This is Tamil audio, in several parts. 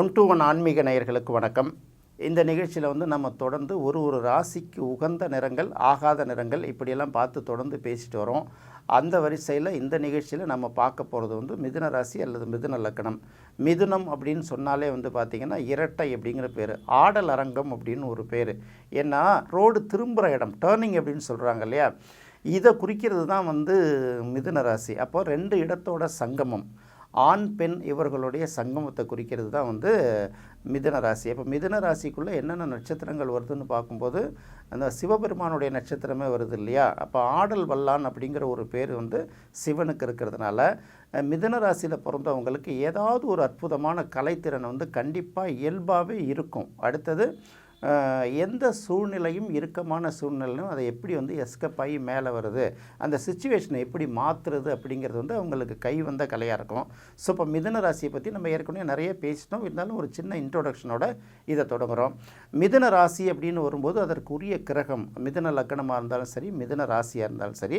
ஒன் டு ஒன் ஆன்மீக நேயர்களுக்கு வணக்கம். இந்த நிகழ்ச்சியில் வந்து நம்ம தொடர்ந்து ஒரு ஒரு ராசிக்கு உகந்த நிறங்கள் ஆகாத நிறங்கள் இப்படியெல்லாம் பார்த்து தொடர்ந்து பேசிட்டு வரோம். அந்த வரிசையில் இந்த நிகழ்ச்சியில் நம்ம பார்க்க போகிறது வந்து மிதுன ராசி அல்லது மிதுன லக்கணம். மிதுனம் அப்படின்னு சொன்னாலே வந்து பார்த்திங்கன்னா இரட்டை அப்படிங்கிற பேர். ஆடல் அரங்கம் அப்படின்னு ஒரு பேர். ஏன்னா ரோடு திரும்புகிற இடம் டேர்னிங் அப்படின்னு சொல்கிறாங்க இல்லையா? இதை குறிக்கிறது தான் வந்து மிதுன ராசி. அப்போ ரெண்டு இடத்தோட சங்கமம். ஆண் பெண் இவர்களுடைய சங்கமத்தை குறிக்கிறது தான் வந்து மிதுன ராசி. அப்போ மிதுன ராசிக்குள்ளே என்னென்ன நட்சத்திரங்கள் வருதுன்னு பார்க்கும்போது அந்த சிவபெருமானுடைய நட்சத்திரமே வருது இல்லையா? அப்போ ஆடல் வல்லான் அப்படிங்கிற ஒரு பேர் வந்து சிவனுக்கு இருக்கிறதுனால மிதன ராசியில் பிறந்தவங்களுக்கு ஏதாவது ஒரு அற்புதமான கலைத்திறன் வந்து கண்டிப்பாக இயல்பாகவே இருக்கும். அடுத்தது எந்த சூழ்நிலையும் இறுக்கமான சூழ்நிலையும் அதை எப்படி வந்து எஸ்கப் ஆகி மேலே வருது? அந்த சுச்சுவேஷனை எப்படி மாற்றுறது அப்படிங்கிறது வந்து அவங்களுக்கு கை வந்த கலையாக இருக்கும். ஸோ இப்போ மிதுன ராசியை பற்றி நம்ம ஏற்கனவே நிறைய பேசிட்டோம். இருந்தாலும் ஒரு சின்ன இன்ட்ரோடக்ஷனோட இதை தொடங்குகிறோம் மிதுன ராசி அப்படின்னு வரும்போது அதற்குரிய கிரகம் மிதுன லக்கணமாக இருந்தாலும் சரி மிதுன ராசியாக இருந்தாலும் சரி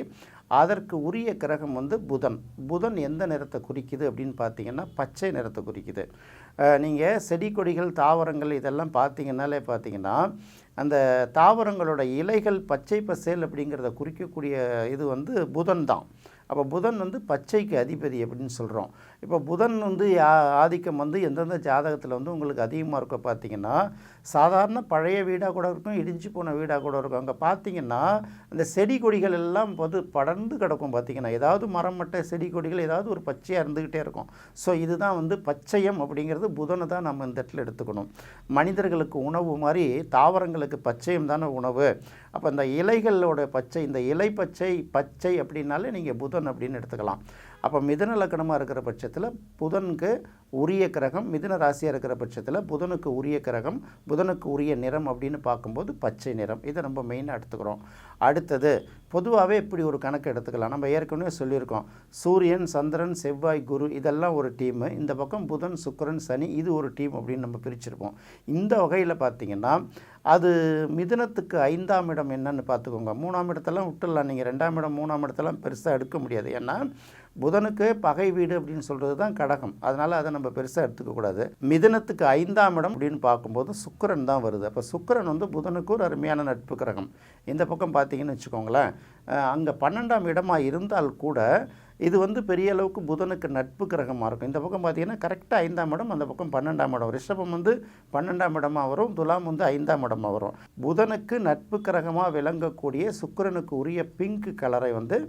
அதற்கு உரிய கிரகம் வந்து புதன். புதன் எந்த நிறத்தை குறிக்குது அப்படின்னு பார்த்தீங்கன்னா பச்சை நிறத்தை குறிக்குது. நீங்கள் செடி கொடிகள் தாவரங்கள் இதெல்லாம் பார்த்தீங்கன்னாலே பார்த்தீங்கன்னா அந்த தாவரங்களோட இலைகள் பச்சை பசேல் அப்படிங்கிறத குறிக்கக்கூடிய இது வந்து புதன் தான். அப்போ புதன் வந்து பச்சைக்கு அதிபதி அப்படின்னு சொல்கிறோம் இப்போ புதன் வந்து யா- ஆதிக்கம் வந்து எந்தெந்த ஜாதகத்தில் வந்து உங்களுக்கு அதிகமாக இருக்க பார்த்தீங்கன்னா சாதாரண பழைய வீடாக கூட இருக்கும் இடிஞ்சு போன வீடாக கூட இருக்கும். அங்கே பார்த்தீங்கன்னா அந்த செடி கொடிகள் எல்லாம் வந்து படர்ந்து கிடக்கும் பார்த்தீங்கன்னா ஏதாவது மரம் மட்டை செடி கொடிகள் ஏதாவது ஒரு பச்சையாக இருந்துக்கிட்டே இருக்கும். ஸோ இதுதான் வந்து பச்சையம் அப்படிங்கிறது புதனை தான் நம்ம இந்த இடத்துல எடுத்துக்கணும். மனிதர்களுக்கு உணவு மாதிரி தாவரங்களுக்கு பச்சையம் தானே உணவு. அப்போ இந்த இலைகளோட பச்சை இந்த இலை பச்சை பச்சை அப்படின்னாலே நீங்கள் புதன் அப்படின்னு எடுத்துக்கலாம். அப்போ மிதன லக்கணமாக இருக்கிற பட்சத்தில் புதனுக்கு உரிய கிரகம் மிதன ராசியாக இருக்கிற பட்சத்தில் புதனுக்கு உரிய கிரகம் புதனுக்கு உரிய நிறம் அப்படின்னு பார்க்கும்போது பச்சை நிறம். இதை நம்ம மெயினாக எடுத்துக்கிறோம். அடுத்தது பொதுவாகவே இப்படி ஒரு கணக்கு எடுத்துக்கலாம். நம்ம ஏற்கனவே சொல்லியிருக்கோம். சூரியன் சந்திரன் செவ்வாய் குரு இதெல்லாம் ஒரு டீமு இந்த பக்கம் புதன் சுக்கிரன் சனி இது ஒரு டீம் அப்படின்னு நம்ம பிரிச்சிருப்போம். இந்த வகையில் பார்த்தீங்கன்னா அது மிதனத்துக்கு ஐந்தாம் இடம் என்னன்னு பார்த்துக்கோங்க. மூணாம் இடத்தெல்லாம் விட்டுடலாம். நீங்கள் ரெண்டாம் இடம் மூணாம் இடத்தெல்லாம் பெருசாக எடுக்க முடியாது. ஏன்னா புதனுக்கு பகை வீடு அப்படின்னு சொல்கிறது தான் கடகம். அதனால் அதை நம்ம பெருசாக எடுத்துக்கக்கூடாது மிதனத்துக்கு ஐந்தாம் இடம் அப்படின்னு பார்க்கும்போது சுக்கரன் தான் வருது. அப்போ சுக்கிரன் வந்து புதனுக்கு ஒரு அருமையான நட்பு கிரகம். இந்த பக்கம் பார்த்தீங்கன்னு வச்சுக்கோங்களேன். அங்கே பன்னெண்டாம் இடமாக இருந்தால் கூட இது வந்து பெரிய அளவுக்கு புதனுக்கு நட்பு கிரகமாக இருக்கும். இந்த பக்கம் பார்த்தீங்கன்னா கரெக்டாக ஐந்தாம் இடம் அந்த பக்கம் பன்னெண்டாம் இடம். ரிஷபம் வந்து பன்னெண்டாம் இடமாக வரும் துலாம் வந்து ஐந்தாம் இடமாக வரும். புதனுக்கு நட்பு கிரகமாக விளங்கக்கூடிய சுக்கரனுக்கு உரிய பிங்க் கலரை வந்து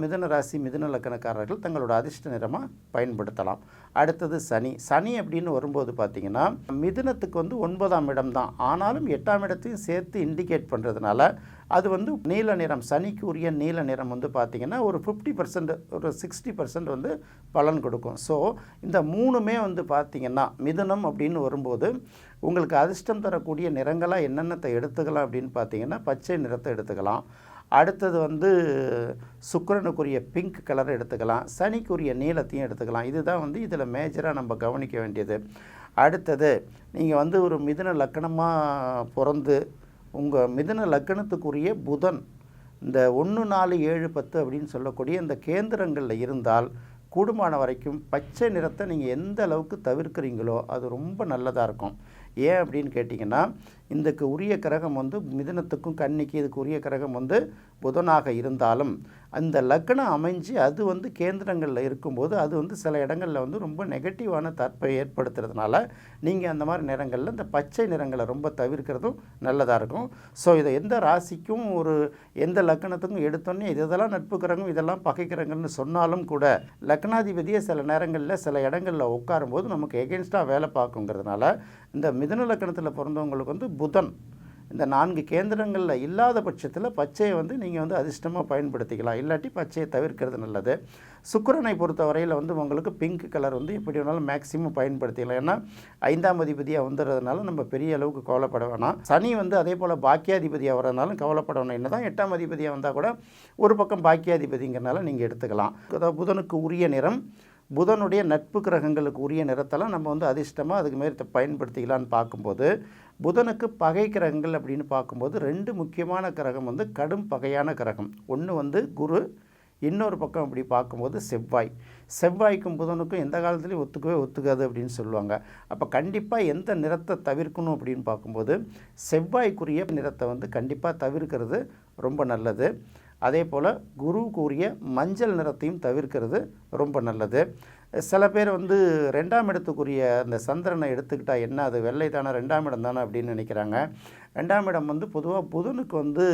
மிதுன ராசி மிதுன லக்கணக்காரர்கள் தங்களோட அதிர்ஷ்ட நிறமாக பயன்படுத்தலாம். அடுத்தது சனி. சனி அப்படின்னு வரும்போது பார்த்தீங்கன்னா மிதுனத்துக்கு வந்து ஒன்பதாம் இடம் தான். ஆனாலும் எட்டாம் இடத்தையும் சேர்த்து இண்டிகேட் பண்ணுறதுனால அது வந்து நீல நிறம் சனிக்கு உரிய நீல நிறம் வந்து பார்த்திங்கன்னா ஒரு ஃபிஃப்டி பர்சன்ட் ஒரு சிக்ஸ்டி பர்சன்ட் வந்து பலன் கொடுக்கும். ஸோ இந்த மூணுமே வந்து பார்த்திங்கன்னா மிதுனம் அப்படின்னு வரும்போது உங்களுக்கு அதிர்ஷ்டம் தரக்கூடிய நிறங்களாக என்னென்னத்தை எடுத்துக்கலாம் அப்படின்னு பார்த்தீங்கன்னா பச்சை நிறத்தை எடுத்துக்கலாம். அடுத்தது வந்து சுக்கரனுக்குரிய பிங்க் கலரை எடுத்துக்கலாம் சனிக்குரிய நீலத்தையும் எடுத்துக்கலாம். இதுதான் வந்து இதில் மேஜராக நம்ம கவனிக்க வேண்டியது. அடுத்தது நீங்கள் வந்து ஒரு மிதுன லக்கணமாக பிறந்து உங்கள் மிதுன லக்கணத்துக்குரிய புதன் இந்த ஒன்று நாலு ஏழு பத்து அப்படின்னு சொல்லக்கூடிய இந்த கேந்திரங்களில் இருந்தால் கூடுமான வரைக்கும் பச்சை நிறத்தை நீங்கள் எந்த அளவுக்கு தவிர்க்கிறீங்களோ அது ரொம்ப நல்லதாக இருக்கும். ஏன் அப்படின்னு கேட்டிங்கன்னா இதுக்கு உரிய கிரகம் வந்து மிதுனத்துக்கும் கன்னிக்கு இதுக்கு உரிய கிரகம் வந்து புதனாக இருந்தாலும் அந்த லக்னம் அமைஞ்சு அது வந்து கேந்திரங்களில் இருக்கும்போது அது வந்து சில இடங்களில் வந்து ரொம்ப நெகட்டிவான தற்பை ஏற்படுத்துறதுனால நீங்கள் அந்த மாதிரி நிறங்களில் இந்த பச்சை நிறங்களை ரொம்ப தவிர்க்கிறதும் நல்லதாக இருக்கும். ஸோ இதை எந்த ராசிக்கும் ஒரு எந்த லக்கணத்துக்கும் எடுத்தோன்னே இது இதெல்லாம் நட்பு கிரகம் இதெல்லாம் பகை கிரகங்கள்னு சொன்னாலும் கூட லக்னாதிபதியை சில நேரங்களில் சில இடங்களில் உட்காரும்போது நமக்கு எகென்ஸ்டாக வேலை பார்க்குங்கிறதுனால இந்த மிதுன லக்கணத்தில் பிறந்தவங்களுக்கு வந்து புதன். இந்த நான்கு கேந்திரங்களில் இல்லாத பட்சத்தில் பச்சையை வந்து நீங்கள் வந்து அதிர்ஷ்டமாக பயன்படுத்திக்கலாம். இல்லாட்டி பச்சையை தவிர்க்கிறது நல்லது. சுக்கரனை பொறுத்த வரையில் வந்து உங்களுக்கு பிங்க் கலர் வந்து எப்படி வேணாலும் மேக்ஸிமம் பயன்படுத்திக்கலாம். ஏன்னா ஐந்தாம் அதிபதியாக வந்துடுறதுனால நம்ம பெரிய அளவுக்கு கவலைப்பட வேணாம். சனி வந்து அதே போல் பாக்கியாதிபதியாக வரதுனாலும் கவலைப்பட வேணாம். என்ன தான் எட்டாம் அதிபதியாக வந்தால் கூட ஒரு பக்கம் பாக்கியாதிபதிங்கிறனால நீங்கள் எடுத்துக்கலாம். அதாவது புதனுக்கு உரிய நிறம் புதனுடைய நட்பு கிரகங்களுக்கு உரிய நிறத்தெல்லாம் நம்ம வந்து அதிர்ஷ்டமாக அதுக்கு மாரி பயன்படுத்திக்கலான்னு பார்க்கும்போது புதனுக்கு பகை கிரகங்கள் அப்படின்னு பார்க்கும்போது ரெண்டு முக்கியமான கிரகம் வந்து கடும் பகையான கிரகம். ஒன்று வந்து குரு இன்னொரு பக்கம் அப்படி பார்க்கும்போது செவ்வாய். செவ்வாய்க்கும் புதனுக்கும் எந்த காலத்துலேயும் ஒத்துக்கவே ஒத்துக்காது அப்படின்னு சொல்லுவாங்க. அப்போ கண்டிப்பாக எந்த நிறத்தை தவிர்க்கணும் அப்படின்னு பார்க்கும்போது செவ்வாய்க்குரிய நிறத்தை வந்து கண்டிப்பாக தவிர்க்கிறது ரொம்ப நல்லது. அதே போல் குரு கூறிய மஞ்சள் நிறத்தையும் தவிர்க்கிறது ரொம்ப நல்லது. சில பேர் வந்து ரெண்டாம் இடத்துக்குரிய அந்த சந்திரனை எடுத்துக்கிட்டால் என்ன? அது வெள்ளை தானே ரெண்டாம் இடம் தானே அப்படின்னு நினைக்கிறாங்க. ரெண்டாம் இடம் வந்து பொதுவாக புதனுக்கு வந்து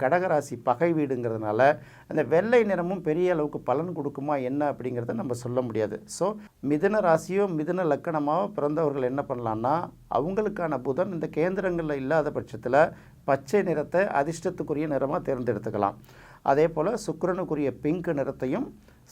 கடகராசி பகை வீடுங்கிறதுனால அந்த வெள்ளை நிறமும் பெரிய அளவுக்கு பலன் கொடுக்குமா என்ன அப்படிங்கிறத நம்ம சொல்ல முடியாது. ஸோ மிதுன ராசியோ மிதுன லக்கணமாக பிறந்தவர்கள் என்ன பண்ணலான்னா அவங்களுக்கான புதன் இந்த கேந்திரங்களில் இல்லாத பட்சத்தில் பச்சை நிறத்தை அதிர்ஷ்டத்துக்குரிய நிறமாக தேர்ந்தெடுத்துக்கலாம். அதே போல் சுக்கரனுக்குரிய பிங்க் நிறத்தையும்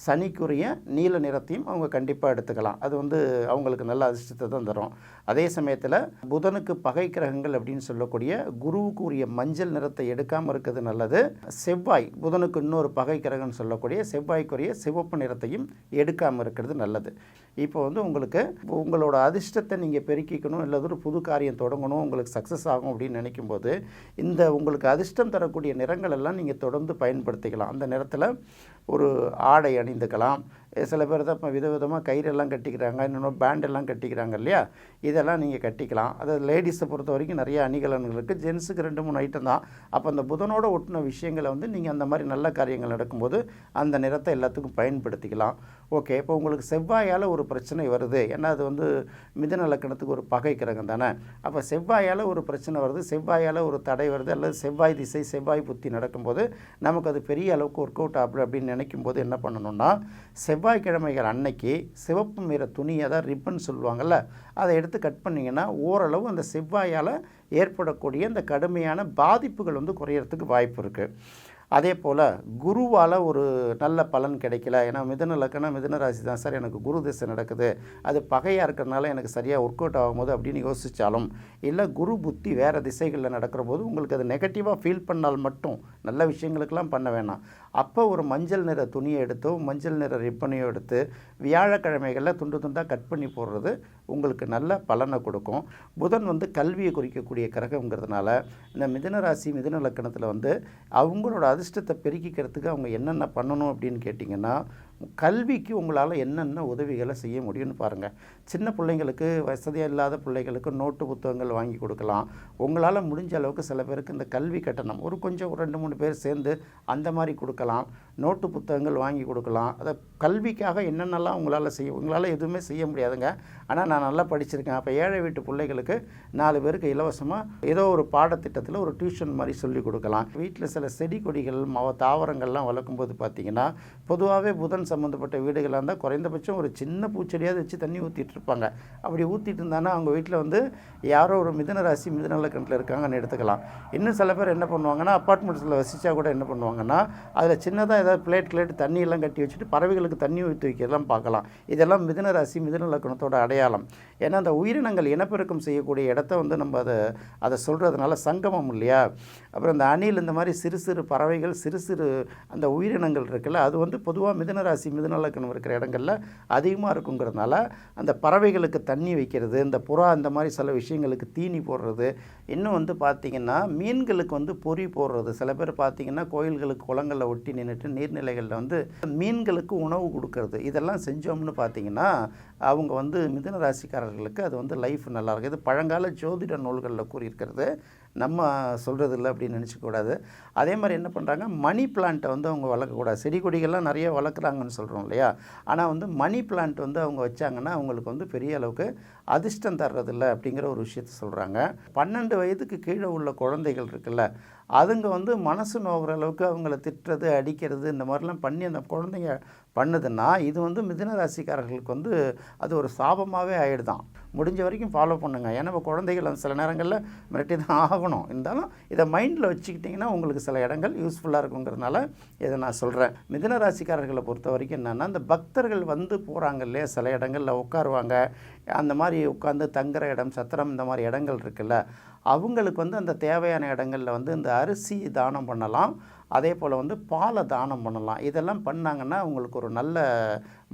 சனிக்குரிய நீல நிறத்தையும் அவங்க கண்டிப்பாக எடுத்துக்கலாம். அது வந்து அவங்களுக்கு நல்ல அதிர்ஷ்டத்தை தான் தரும். அதே சமயத்தில் புதனுக்கு பகை கிரகங்கள் அப்படின்னு சொல்லக்கூடிய குருவுக்கு உரிய மஞ்சள் நிறத்தை எடுக்காமல் இருக்கிறது நல்லது. செவ்வாய் புதனுக்கு இன்னொரு பகை கிரகம்னு சொல்லக்கூடிய செவ்வாய்க்குரிய சிவப்பு நிறத்தையும் எடுக்காமல் இருக்கிறது நல்லது. இப்போ வந்து உங்களுக்கு உங்களோட அதிர்ஷ்டத்தை நீங்கள் பெருக்கிக்கணும் இல்லை ஒரு புது காரியம் தொடங்கணும் உங்களுக்கு சக்ஸஸ் ஆகும் அப்படின்னு நினைக்கும்போது இந்த உங்களுக்கு அதிர்ஷ்டம் தரக்கூடிய நிறங்கள் எல்லாம் நீங்கள் தொடர்ந்து பயன்படுத்திக்கலாம். அந்த நிறத்தில் ஒரு ஆடை அணிந்துக்கலாம். சில பேர் தான் இப்போ விதவிதமாக கயிறெல்லாம் கட்டிக்கிறாங்க இன்னொன்று பேண்டெல்லாம் கட்டிக்கிறாங்க இல்லையா? இதெல்லாம் நீங்கள் கட்டிக்கலாம். அது லேடிஸை பொறுத்த வரைக்கும் நிறைய அணிகலன்கள் இருக்குது ஜென்ஸுக்கு ரெண்டு மூணு ஐட்டம் தான். அப்போ அந்த புதனோட ஒட்டின விஷயங்களை வந்து நீங்கள் அந்த மாதிரி நல்ல காரியங்கள் நடக்கும்போது அந்த நிறத்தை எல்லாத்துக்கும் பயன்படுத்திக்கலாம். ஓகே இப்போ உங்களுக்கு செவ்வாயால் ஒரு பிரச்சனை வருது. ஏன்னா அது வந்து மிதன லக்கணத்துக்கு ஒரு பகை கிரகம் தானே? அப்போ செவ்வாயால் ஒரு பிரச்சனை வருது. செவ்வாயால் ஒரு தடை வருது. அல்லது செவ்வாய் திசை செவ்வாய் புத்தி நடக்கும்போது நமக்கு அது பெரிய அளவுக்கு ஒர்க் அவுட் ஆகுது அப்படின்னு நினைக்கும் போது என்ன பண்ணணும்னா செவ்வாய்க்கிழமைகள் அன்னைக்கு சிவப்பு நிற துணி அதாவது ரிப்பன் சொல்லுவாங்கள்ல அதை எடுத்து கட் பண்ணிங்கன்னா ஓரளவு அந்த செவ்வாயால் ஏற்படக்கூடிய அந்த கடுமையான பாதிப்புகள் வந்து குறையிறதுக்கு வாய்ப்பு இருக்குது அதே போல் குருவால் ஒரு நல்ல பலன் கிடைக்கல. ஏன்னா மிதன லக்கணம் மிதன ராசி தான் சார். எனக்கு குரு திசை நடக்குது. அது பகையாக இருக்கிறனால எனக்கு சரியாக ஒர்க் அவுட் ஆகும்போது அப்படின்னு யோசித்தாலும் இல்லை குரு புத்தி வேறு திசைகளில் நடக்கிற போது உங்களுக்கு அது நெகட்டிவாக ஃபீல் பண்ணால் மட்டும் நல்ல விஷயங்களுக்கெல்லாம் பண்ண வேணாம். அப்போ ஒரு மஞ்சள் நிற துணியை எடுத்தோ மஞ்சள் நிற ரிப்பனையோ எடுத்து வியாழக்கிழமைகளில் துண்டு துண்டாக கட் பண்ணி போடுறது உங்களுக்கு நல்ல பலனை கொடுக்கும். புதன் வந்து கல்வியை குறிக்கக்கூடிய கிரகங்கிறதுனால இந்த மிதனராசி ராசி லக்கணத்தில் வந்து அவங்களோட அதிர்ஷ்டத்தை பெருக்கிக்கிறதுக்கு அவங்க என்னென்ன பண்ணணும் அப்படின்னு கேட்டிங்கன்னா கல்விக்கு உங்களால் என்னென்ன உதவிகளை செய்ய முடியும்னு பாருங்கள் சின்ன பிள்ளைங்களுக்கு வசதியாக இல்லாத பிள்ளைகளுக்கு நோட்டு புத்தகங்கள் வாங்கி கொடுக்கலாம். உங்களால் முடிஞ்ச அளவுக்கு சில பேருக்கு இந்த கல்வி கட்டணம் ஒரு கொஞ்சம் ஒரு ரெண்டு மூணு பேர் சேர்ந்து அந்த மாதிரி கொடுக்கலாம். நோட்டு புத்தகங்கள் வாங்கி கொடுக்கலாம். அதை கல்விக்காக என்னென்னலாம் உங்களால் செய்ய உங்களால் எதுவுமே செய்ய முடியாதுங்க. ஆனால் நான் நல்லா படிச்சிருக்கேன். அப்போ ஏழை வீட்டு பிள்ளைகளுக்கு நாலு பேருக்கு இலவசமாக ஏதோ ஒரு பாடத்திட்டத்தில் ஒரு டியூஷன் மாதிரி சொல்லி கொடுக்கலாம். வீட்டில் சில செடி கொடிகள் ம தாவரங்கள்லாம் வளர்க்கும்போது பார்த்திங்கன்னா பொதுவாகவே புதன் சம்மந்தப்பட்ட வீடுகளாக இருந்தால் குறைந்தபட்சம் ஒரு சின்ன பூச்செடியாவது வச்சு தண்ணி ஊற்றிட்டு இருப்பாங்க. அப்படி ஊற்றிட்டு இருந்தானா அவங்க வீட்டில் வந்து யாரோ ஒரு மிதன ராசி மிதன லக்கணத்தில் இருக்காங்கன்னு எடுத்துக்கலாம். இன்னும் சில பேர் என்ன பண்ணுவாங்கன்னா அப்பார்ட்மெண்ட்ஸில் வசித்தா கூட என்ன பண்ணுவாங்கன்னா அதில் சின்னதாக ஏதாவது பிளேட் பிளேட் தண்ணியெல்லாம் கட்டி வச்சுட்டு பறவைகளுக்கு தண்ணி ஊற்றி வைக்கிறதெல்லாம் பார்க்கலாம். இதெல்லாம் மிதன ராசி மிதன லக்கணத்தோட அடையாளம். ஏன்னா அந்த உயிரினங்கள் இனப்பெருக்கம் செய்யக்கூடிய இடத்த வந்து நம்ம அதை அதை சொல்கிறதுனால சங்கமம் இல்லையா? அப்புறம் இந்த அணில் இந்த மாதிரி சிறு சிறு பறவைகள் சிறு சிறு அந்த உயிரினங்கள் இருக்குல்ல அது வந்து பொதுவாக மிதன ராசி மிதுநலக்கணம் இருக்கிற இடங்களில் அதிகமாக இருக்குங்கிறதுனால அந்த பறவைகளுக்கு தண்ணி வைக்கிறது இந்த புறா இந்த மாதிரி சில விஷயங்களுக்கு தீனி போடுறது இன்னும் வந்து பார்த்திங்கன்னா மீன்களுக்கு வந்து பொறி போடுறது. சில பேர் பார்த்திங்கன்னா கோயில்களுக்கு குளங்களில் ஒட்டி நின்றுட்டு நீர்நிலைகளில் வந்து மீன்களுக்கு உணவு கொடுக்கறது. இதெல்லாம் செஞ்சோம்னு பார்த்திங்கன்னா அவங்க வந்து மிதுன ராசிக்காரர்களுக்கு அது வந்து லைஃப் நல்லா இது பழங்கால ஜோதிட நூல்களில் கூறியிருக்கிறது. நம்ம சொல்கிறது இல்லை அப்படின்னு நினச்சிக்கூடாது அதே மாதிரி என்ன பண்ணுறாங்க மணி பிளான்ட்டை வந்து அவங்க வளர்க்கக்கூடாது. செடி கொடிகள்லாம் நிறைய வளர்க்குறாங்கன்னு சொல்கிறோம் இல்லையா? ஆனால் வந்து மணி பிளான்ட் வந்து அவங்க வச்சாங்கன்னா அவங்களுக்கு வந்து பெரிய அளவுக்கு அதிர்ஷ்டம் தர்றதில்ல அப்படிங்கிற ஒரு விஷயத்த சொல்கிறாங்க பன்னெண்டு வயதுக்கு கீழே உள்ள குழந்தைகள் இருக்குல்ல அதுங்க வந்து மனசு நோகிற அளவுக்கு அவங்கள திட்டுறது அடிக்கிறது இந்த மாதிரிலாம் பண்ணி அந்த குழந்தைங்க பண்ணுதுன்னா இது வந்து மிதுன ராசிக்காரர்களுக்கு வந்து அது ஒரு சாபமாகவே ஆகிடுதான் முடிஞ்ச வரைக்கும் ஃபாலோ பண்ணுங்கள் ஏன்னா இப்போ குழந்தைகள் அந்த சில நேரங்களில் மிரட்டி தான் ஆகணும். இருந்தாலும் இதை மைண்டில் வச்சுக்கிட்டிங்கன்னா உங்களுக்கு சில இடங்கள் யூஸ்ஃபுல்லாக இருக்குங்கிறதுனால இதை நான் சொல்கிறேன் மிதுன ராசிக்காரர்களை பொறுத்த வரைக்கும் என்னென்னா இந்த பக்தர்கள் வந்து போகிறாங்க இல்லையா? சில இடங்களில் உட்காருவாங்க. அந்த மாதிரி உட்காந்து தங்குற இடம் சத்திரம் இந்த மாதிரி இடங்கள் இருக்குல்ல. அவங்களுக்கு வந்து அந்த தேவையான இடங்களில் வந்து இந்த அரிசி தானம் பண்ணலாம். அதே போல் வந்து பாலை தானம் பண்ணலாம். இதெல்லாம் பண்ணாங்கன்னா அவங்களுக்கு ஒரு நல்ல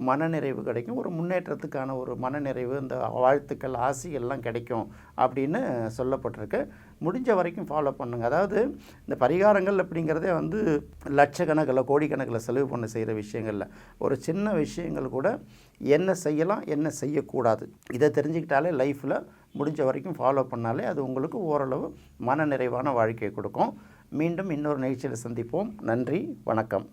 மனநிறைவு கிடைக்கும். ஒரு முன்னேற்றத்துக்கான ஒரு மனநிறைவு இந்த வாழ்த்துக்கள் ஆசைகள்லாம் கிடைக்கும் அப்படின்னு சொல்லப்பட்டிருக்கு. முடிஞ்ச வரைக்கும் ஃபாலோ பண்ணுங்கள் அதாவது இந்த பரிகாரங்கள் அப்படிங்கிறதே வந்து லட்சக்கணக்கில் கோடிக்கணக்கில் செலவு பண்ண செய்கிற விஷயங்களில். ஒரு சின்ன விஷயங்கள் கூட என்ன செய்யலாம் என்ன செய்யக்கூடாது இதை தெரிஞ்சுக்கிட்டாலே லைஃப்பில் முடிஞ்ச வரைக்கும் ஃபாலோ பண்ணாலே அது உங்களுக்கு ஓரளவு மன நிறைவான வாழ்க்கையை கொடுக்கும். மீண்டும் இன்னொரு நிகழ்ச்சியில் சந்திப்போம். நன்றி வணக்கம்.